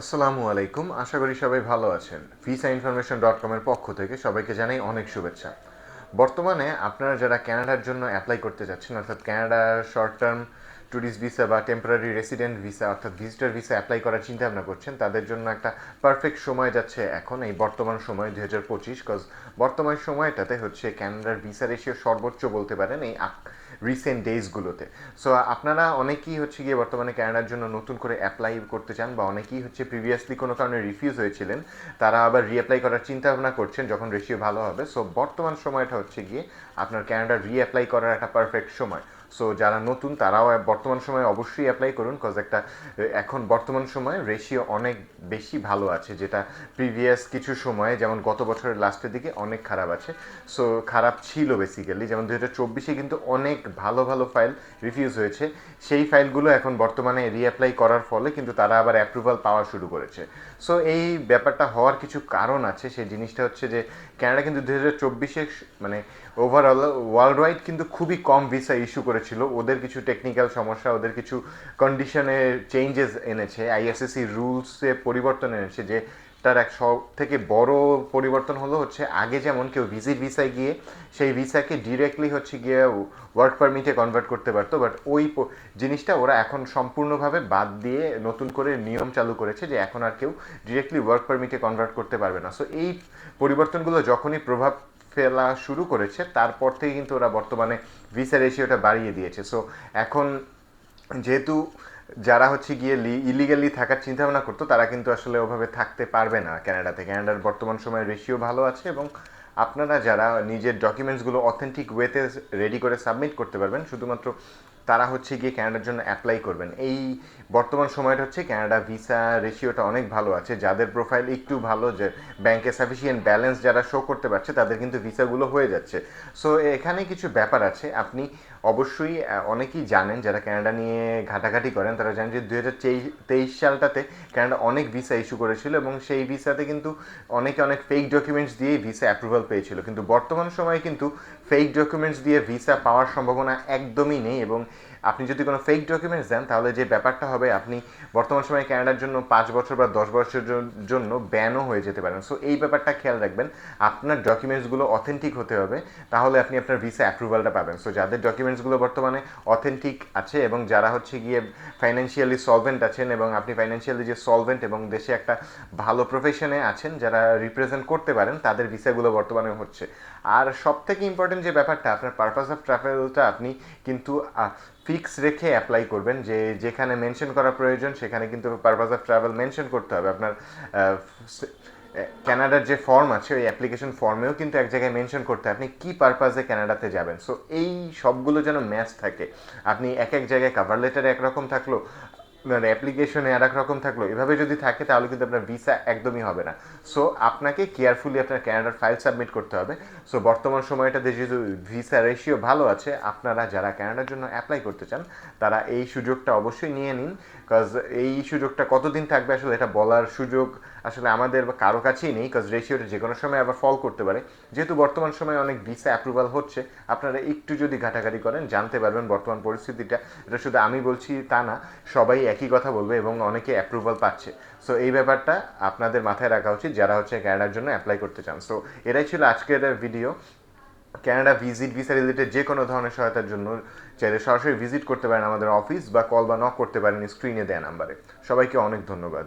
আসসালামু আলাইকুম। আশা করি সবাই ভালো আছেন। ভিসা ইনফরমেশন ডট কমের পক্ষ থেকে সবাইকে জানাই অনেক শুভেচ্ছা। বর্তমানে আপনারা যারা ক্যানাডার জন্য অ্যাপ্লাই করতে যাচ্ছেন, অর্থাৎ কানাডার শর্ট টার্ম ট্যুরিস্ট ভিসা বা টেম্পোরারি রেসিডেন্ট ভিসা অর্থাৎ ভিজিটর ভিসা অ্যাপ্লাই করার চিন্তা ভাবনা করছেন, তাদের জন্য একটা পারফেক্ট সময় যাচ্ছে এখন, এই বর্তমান সময়, দুই হাজার পঁচিশ কজ বর্তমান সময়টাতে হচ্ছে ক্যানাডার ভিসা রেশিও সর্বোচ্চ বলতে পারেন এই রিসেন্ট ডেজগুলোতে সো আপনারা অনেকেই হচ্ছে গিয়ে বর্তমানে কানাডার জন্য নতুন করে অ্যাপ্লাই করতে চান বা অনেকেই হচ্ছে প্রিভিয়াসলি কোনো কারণে রিফিউজ হয়েছিলেন, তারা আবার রিঅ্যাপ্লাই করার চিন্তা ভাবনা করছেন যখন রেশিও ভালো হবে। সো বর্তমান সময়টা হচ্ছে গিয়ে আপনার কানাডার রিঅ্যাপ্লাই করার একটা পারফেক্ট সময়। সো যারা নতুন, তারাও বর্তমান সময়ে অবশ্যই অ্যাপ্লাই করুন কজ একটা এখন বর্তমান সময়ে রেশিও অনেক বেশি ভালো আছে, যেটা প্রিভিয়াস কিছু সময়ে, যেমন গত বছরের লাস্টের দিকে অনেক খারাপ আছে। সো খারাপ ছিল বেসিক্যালি যেমন দু হাজার চব্বিশে কিন্তু অনেক ভালো ভালো ফাইল রিফিউজ হয়েছে। সেই ফাইলগুলো এখন বর্তমানে রিঅ্যাপ্লাই করার ফলে কিন্তু তারা আবার অ্যাপ্রুভাল পাওয়া শুরু করেছে। সো এই ব্যাপারটা হওয়ার কিছু কারণ আছে। সেই জিনিসটা হচ্ছে যে ক্যানাডা কিন্তু দু হাজার চব্বিশে মানে ওভারঅল ওয়ার্ল্ড ওয়াইড কিন্তু খুবই কম ভিসা ইস্যু করেছিল। ওদের কিছু টেকনিক্যাল সমস্যা, ওদের কিছু কন্ডিশনে চেঞ্জেস এনেছে। আইএসএসসি রুলসে পরিবর্তন এনেছে যে তার এক সব থেকে বড় পরিবর্তন হলো হচ্ছে আগে যেমন কেউ ভিজিট ভিসায় গিয়ে সেই ভিসাকে ডিরেক্টলি হচ্ছে গিয়ে ওয়ার্ক পারমিটে কনভার্ট করতে পারতো। বাট ওই জিনিসটা ওরা এখন সম্পূর্ণভাবে বাদ দিয়ে নতুন করে নিয়ম চালু করেছে যে এখন আর কেউ ডিরেক্টলি ওয়ার্ক পারমিটে কনভার্ট করতে পারবে না। সো এই পরিবর্তনগুলো যখনই প্রভাব ফেলা শুরু করেছে, তারপর থেকে কিন্তু ওরা বর্তমানে ভিসা রেশিওটা বাড়িয়ে দিয়েছে। সো এখন যেহেতু যারা হচ্ছে গিয়ে লি ইলিগালি থাকার চিন্তাভাবনা করতো, তারা কিন্তু আসলে ওভাবে থাকতে পারবে না ক্যানাডাতে ক্যানাডার বর্তমান সময়ে রেশিও ভালো আছে এবং আপনারা যারা নিজের ডকুমেন্টসগুলো অথেন্টিক ওয়েতে রেডি করে সাবমিট করতে পারবেন, শুধুমাত্র তারা হচ্ছে গিয়ে ক্যানাডার জন্য অ্যাপ্লাই করবেন। এই বর্তমান সময়টা হচ্ছে কানাডা ভিসা রেশিওটা অনেক ভালো আছে। যাদের প্রোফাইল একটু ভালো যে ব্যাংকে সাফিসিয়েন্ট ব্যালেন্স যারা শো করতে পারছে, তাদের কিন্তু ভিসাগুলো হয়ে যাচ্ছে। সো এখানে কিছু ব্যাপার আছে। আপনি অবশ্যই অনেকেই জানেন, যারা কানাডা নিয়ে ঘাটাঘাটি করেন, তারা জানেন যে দু হাজার তেইশ সালটাতে কানাডা অনেক ভিসা ইস্যু করেছিল এবং সেই ভিসাতে কিন্তু অনেকে অনেক ফেক ডকুমেন্টস দিয়েই ভিসা অ্যাপ্রুভাল পেয়েছিল। কিন্তু বর্তমান সময়ে কিন্তু ফেক ডকুমেন্টস দিয়ে ভিসা পাওয়ার সম্ভাবনা একদমই নেই এবং আপনি যদি কোনো ফেক ডকুমেন্টস দেন, তাহলে যে ব্যাপারটা হবে, আপনি বর্তমান সময়ে কানাডার জন্য পাঁচ বছর বা দশ বছরের জন্য ব্যানও হয়ে যেতে পারেন। সো এই ব্যাপারটা খেয়াল রাখবেন, আপনার ডকুমেন্টসগুলো অথেন্টিক হতে হবে, তাহলে আপনি আপনার ভিসা অ্যাপ্রুভালটা পাবেন। সো যাদের ডকুমেন্টসগুলো বর্তমানে অথেন্টিক আছে এবং যারা হচ্ছে গিয়ে ফাইন্যান্সিয়ালি সলভেন্ট আছেন এবং আপনি ফাইন্যান্সিয়ালি যে সলভেন্ট এবং দেশে একটা ভালো প্রফেশনে আছেন, যারা রিপ্রেজেন্ট করতে পারেন, তাদের ভিসাগুলো বর্তমানে হচ্ছে। আর সব থেকে ইম্পর্টেন্ট যে ব্যাপারটা, আপনার পারপাস অফ ট্রাভেলটা আপনি কিন্তু ফিক্স রেখে অ্যাপ্লাই করবেন যে যেখানে মেনশন করা প্রয়োজন, সেখানে কিন্তু পারপাস অফ ট্রাভেল মেনশন করতে হবে। আপনার ক্যানাডার যে ফর্ম আছে, ওই অ্যাপ্লিকেশন ফর্মেও কিন্তু এক জায়গায় মেনশন করতে হয়। আপনি কী পারপাসে ক্যানাডাতে যাবেন? সো এই সবগুলো যেন ম্যাচ থাকে। আপনি এক এক জায়গায় কাভার লেটারে একরকম থাকল মানে অ্যাপ্লিকেশনে আর এক রকম থাকল। এভাবে যদি থাকে, তাহলে কিন্তু আপনার ভিসা একদমই হবে না। সো আপনাকে কেয়ারফুলি আপনার ক্যানাডার ফাইল সাবমিট করতে হবে। সো বর্তমান সময়টাতে যেহেতু ভিসা রেশিও ভালো আছে, আপনারা যারা ক্যানাডার জন্য অ্যাপ্লাই করতে চান, তারা এই সুযোগটা অবশ্যই নিয়ে নিন। কজ এই সুযোগটা কতদিন থাকবে আসলে এটা বলার সুযোগ আসলে আমাদের বা কারও কাছেই নেই। কজ রেশিওটা যে কোনো সময় আবার ফল করতে পারে। যেহেতু বর্তমান সময়ে অনেক ভিসা অ্যাপ্রুভাল হচ্ছে, আপনারা একটু যদি ঘাটাঘাটি করেন, জানতে পারবেন বর্তমান পরিস্থিতিটা। এটা শুধু আমি বলছি তা না, সবাই একই কথা বলবে এবং অনেকে অ্যাপ্রুভাল পাচ্ছে। সো এই ব্যাপারটা আপনাদের মাথায় রাখা উচিত যারা হচ্ছে ক্যানাডার জন্য অ্যাপ্লাই করতে চান। সো এটাই ছিল আজকের video Canada visit visa related যে কোনো ধরনের সহায়তার জন্য চাইলে সরাসরি ভিজিট করতে পারেন আমাদের অফিস বা কল বা নক করতে পারেন স্ক্রিনে দেয়া নাম্বারে সবাইকে অনেক ধন্যবাদ।